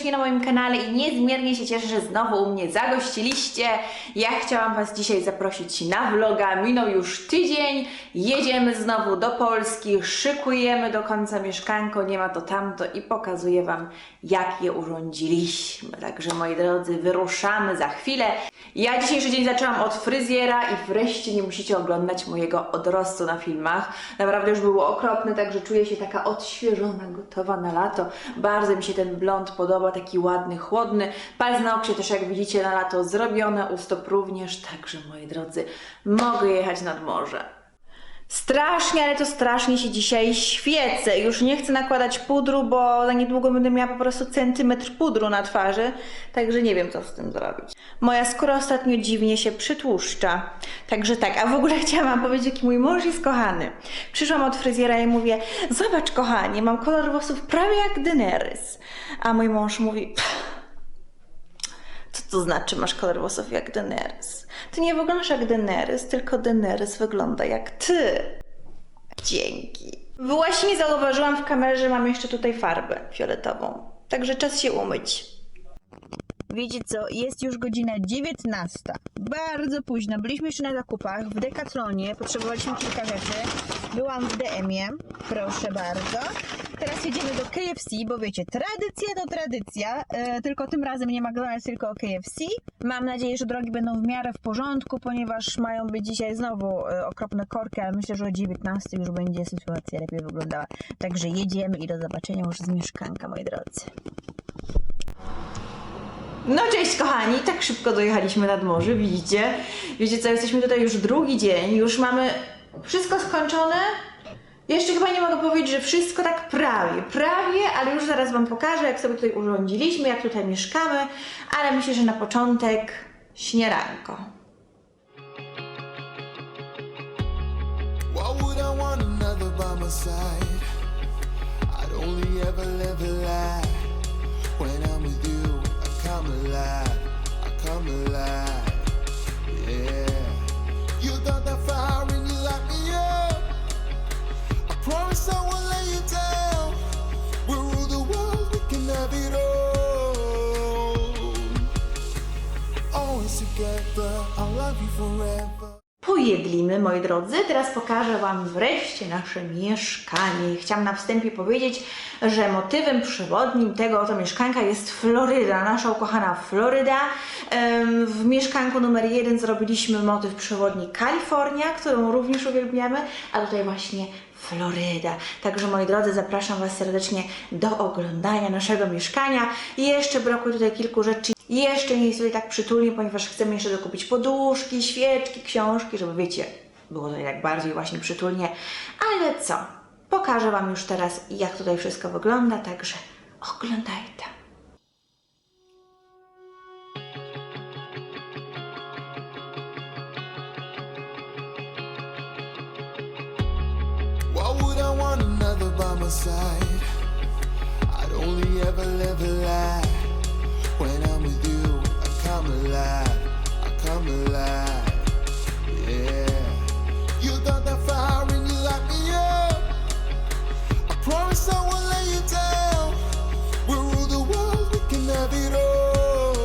Serdecznie na moim kanale i niezmiernie się cieszę, że znowu u mnie zagościliście. Ja chciałam Was dzisiaj zaprosić na vloga. Minął już tydzień, jedziemy znowu do Polski, szykujemy do końca mieszkanko, nie ma to tamto i pokazuję Wam, jak je urządziliśmy. Także moi drodzy, wyruszamy za chwilę. Ja dzisiejszy dzień zaczęłam od fryzjera i wreszcie nie musicie oglądać mojego odrostu na filmach. Naprawdę już było okropne, także czuję się taka odświeżona, gotowa na lato. Bardzo mi się ten blond podoba, taki ładny, chłodny. Paznokcie też jak widzicie na lato zrobione, u stóp również. Także moi drodzy, mogę jechać nad morze. Strasznie, ale to strasznie się dzisiaj świecę. Już nie chcę nakładać pudru, bo za niedługo będę miała po prostu centymetr pudru na twarzy, także nie wiem, co z tym zrobić. Moja skóra ostatnio dziwnie się przytłuszcza. Także tak, a w ogóle chciałam wam powiedzieć, jaki mój mąż jest kochany. Przyszłam od fryzjera i mówię, zobacz kochanie, mam kolor włosów prawie jak Daenerys. A mój mąż mówi, co to znaczy masz kolor włosów jak Daenerys? Ty nie wyglądasz jak Daenerys, tylko Daenerys wygląda jak ty. Dzięki. Właśnie zauważyłam w kamerze, że mam jeszcze tutaj farbę fioletową. Także czas się umyć. Wiecie co, jest już godzina 19. Bardzo późno. Byliśmy jeszcze na zakupach w Decathlonie, potrzebowaliśmy kilka rzeczy. Byłam w DM-ie, proszę bardzo. Teraz jedziemy do KFC, bo wiecie, tradycja to tradycja, e, tylko tym razem nie McDonald's, tylko KFC. Mam nadzieję, że drogi będą w miarę w porządku, ponieważ mają być dzisiaj znowu e, okropne korki, ale myślę, że o 19 już będzie sytuacja lepiej wyglądała. Także jedziemy i do zobaczenia już z mieszkanka, moi drodzy. No cześć kochani, tak szybko dojechaliśmy nad morze, widzicie? Wiecie co, jesteśmy tutaj już drugi dzień, już mamy wszystko skończone. Jeszcze chyba nie mogę powiedzieć, że wszystko tak prawie, prawie, ale już zaraz Wam pokażę, jak sobie tutaj urządziliśmy, jak tutaj mieszkamy, ale myślę, że na początek śniadanko. When I'm with you, I come alive. I come alive. Pojedlimy, moi drodzy. Teraz pokażę Wam wreszcie nasze mieszkanie. Chciałam na wstępie powiedzieć, że motywem przewodnim tego oto mieszkanka jest Floryda, nasza ukochana Floryda. W mieszkanku numer jeden zrobiliśmy motyw przewodni Kalifornia, którą również uwielbiamy, a tutaj właśnie Floryda. Także moi drodzy, zapraszam Was serdecznie do oglądania naszego mieszkania. Jeszcze brakuje tutaj kilku rzeczy. Jeszcze nie jest tutaj tak przytulnie, ponieważ chcemy jeszcze dokupić poduszki, świeczki, książki, żeby wiecie, było tutaj tak bardziej właśnie przytulnie. Ale co? Pokażę Wam już teraz, jak tutaj wszystko wygląda, także oglądajcie. By my side? I'd only ever live a lie. When I'm with you, I come alive. I come alive. Yeah. You got that fire and you light me up. I promise I won't let you down. We rule the world, we can have it all.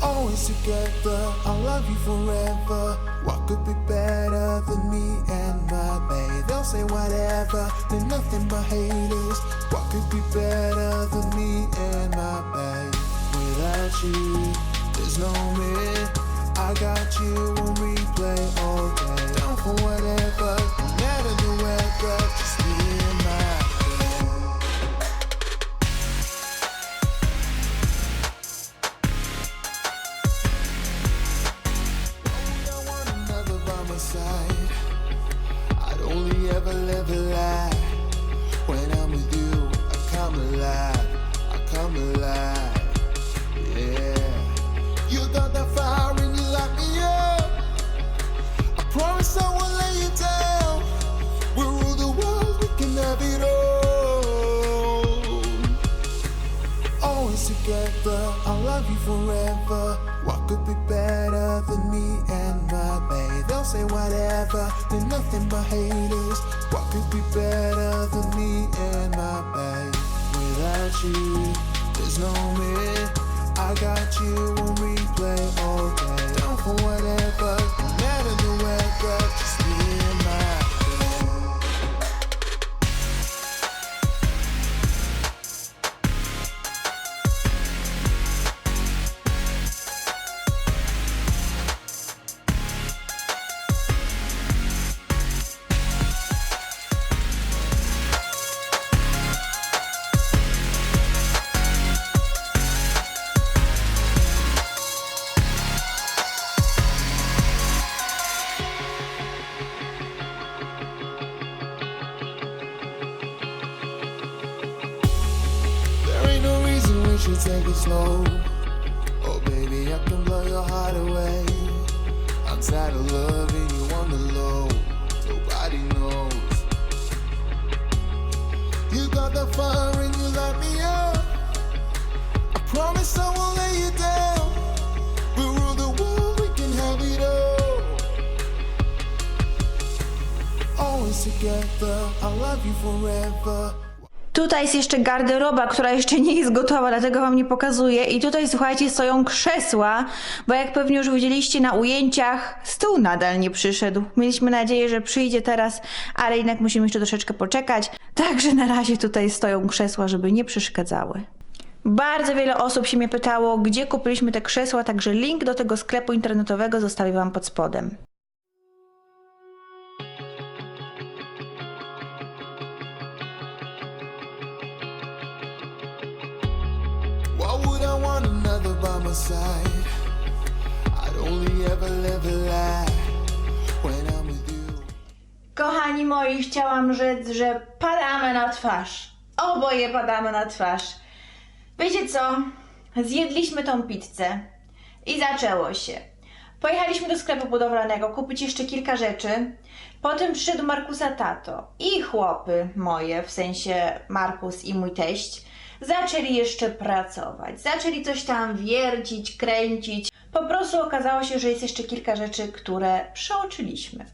Always together, I'll love you forever. What could be better than me and my babe? They'll say whatever, they're nothing but haters. What could be better than me and my babe? Without you, there's no me. I got you on replay all day. Down for whatever, no matter the weather, just together, I'll you love you forever. What could be better than me and my babe? They'll say whatever, they're nothing but haters. What could be better than me and my babe? cheat. There's no me. I got you on replay all day. Down for whatever, no matter the weather. Just take it slow. Oh, baby, I can blow your heart away. I'm tired of loving you on the low. Nobody knows. You got the fire and you light me up. I promise I won't lay you down. We'll rule the world, we can have it all. Always together, I love you forever. Tutaj jest jeszcze garderoba, która jeszcze nie jest gotowa, dlatego wam nie pokazuję. I tutaj, słuchajcie, stoją krzesła, bo jak pewnie już widzieliście na ujęciach, stół nadal nie przyszedł. Mieliśmy nadzieję, że przyjdzie teraz, ale jednak musimy jeszcze troszeczkę poczekać. Także na razie tutaj stoją krzesła, żeby nie przeszkadzały. Bardzo wiele osób się mnie pytało, gdzie kupiliśmy te krzesła, także link do tego sklepu internetowego zostawię wam pod spodem. Kochani moi, chciałam rzec, że padamy na twarz. Oboje padamy na twarz. Wiecie co? Zjedliśmy tą pizzę i zaczęło się. Pojechaliśmy do sklepu budowlanego kupić jeszcze kilka rzeczy. Potem przyszedł Markusa tato i chłopy moje, w sensie Markus i mój teść, zaczęli jeszcze pracować. Zaczęli coś tam wiercić, kręcić. Po prostu okazało się, że jest jeszcze kilka rzeczy, które przeoczyliśmy.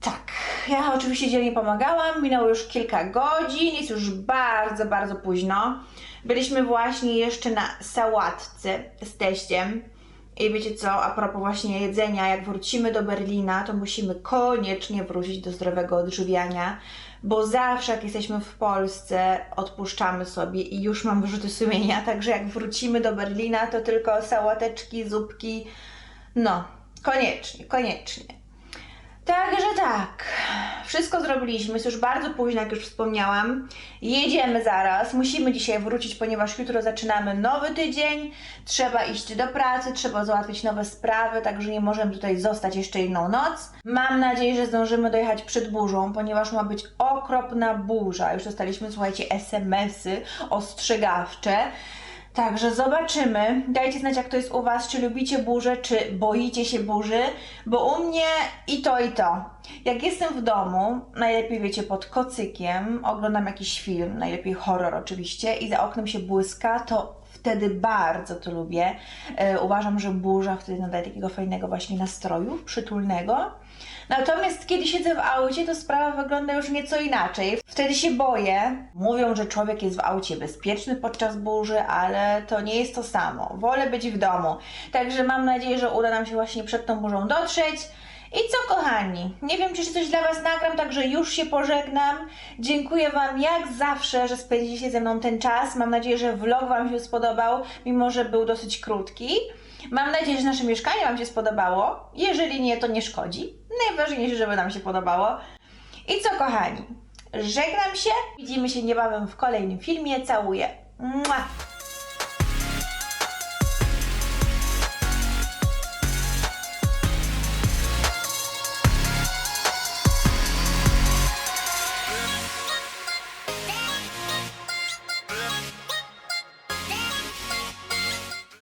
Tak, ja oczywiście dzielnie pomagałam, minęło już kilka godzin, jest już bardzo, bardzo późno. Byliśmy właśnie jeszcze na sałatce z teściem. I wiecie co, a propos właśnie jedzenia, jak wrócimy do Berlina, to musimy koniecznie wrócić do zdrowego odżywiania, bo zawsze jak jesteśmy w Polsce, odpuszczamy sobie i już mam wyrzuty sumienia, także jak wrócimy do Berlina, to tylko sałateczki, zupki, no, koniecznie, koniecznie. Także tak, wszystko zrobiliśmy, jest już bardzo późno, jak już wspomniałam. Jedziemy zaraz, musimy dzisiaj wrócić, ponieważ jutro zaczynamy nowy tydzień. Trzeba iść do pracy, trzeba załatwić nowe sprawy, także nie możemy tutaj zostać jeszcze jedną noc. Mam nadzieję, że zdążymy dojechać przed burzą, ponieważ ma być okropna burza. Już dostaliśmy, słuchajcie, SMS-y ostrzegawcze. Także zobaczymy. Dajcie znać, jak to jest u Was, czy lubicie burzę, czy boicie się burzy, bo u mnie i to, i to. Jak jestem w domu, najlepiej wiecie, pod kocykiem, oglądam jakiś film, najlepiej horror oczywiście, i za oknem się błyska, to wtedy bardzo to lubię. E, uważam, że burza wtedy nadaje takiego fajnego właśnie nastroju, przytulnego. Natomiast kiedy siedzę w aucie, to sprawa wygląda już nieco inaczej. Wtedy się boję. Mówią, że człowiek jest w aucie bezpieczny podczas burzy, ale to nie jest to samo. Wolę być w domu. Także mam nadzieję, że uda nam się właśnie przed tą burzą dotrzeć. I co kochani, nie wiem czy coś dla Was nagram, także już się pożegnam. Dziękuję Wam jak zawsze, że spędziliście ze mną ten czas. Mam nadzieję, że vlog Wam się spodobał, mimo że był dosyć krótki. Mam nadzieję, że nasze mieszkanie Wam się spodobało. Jeżeli nie, to nie szkodzi. Najważniejsze, żeby nam się podobało. I co kochani, żegnam się. Widzimy się niebawem w kolejnym filmie. Całuję. Mua.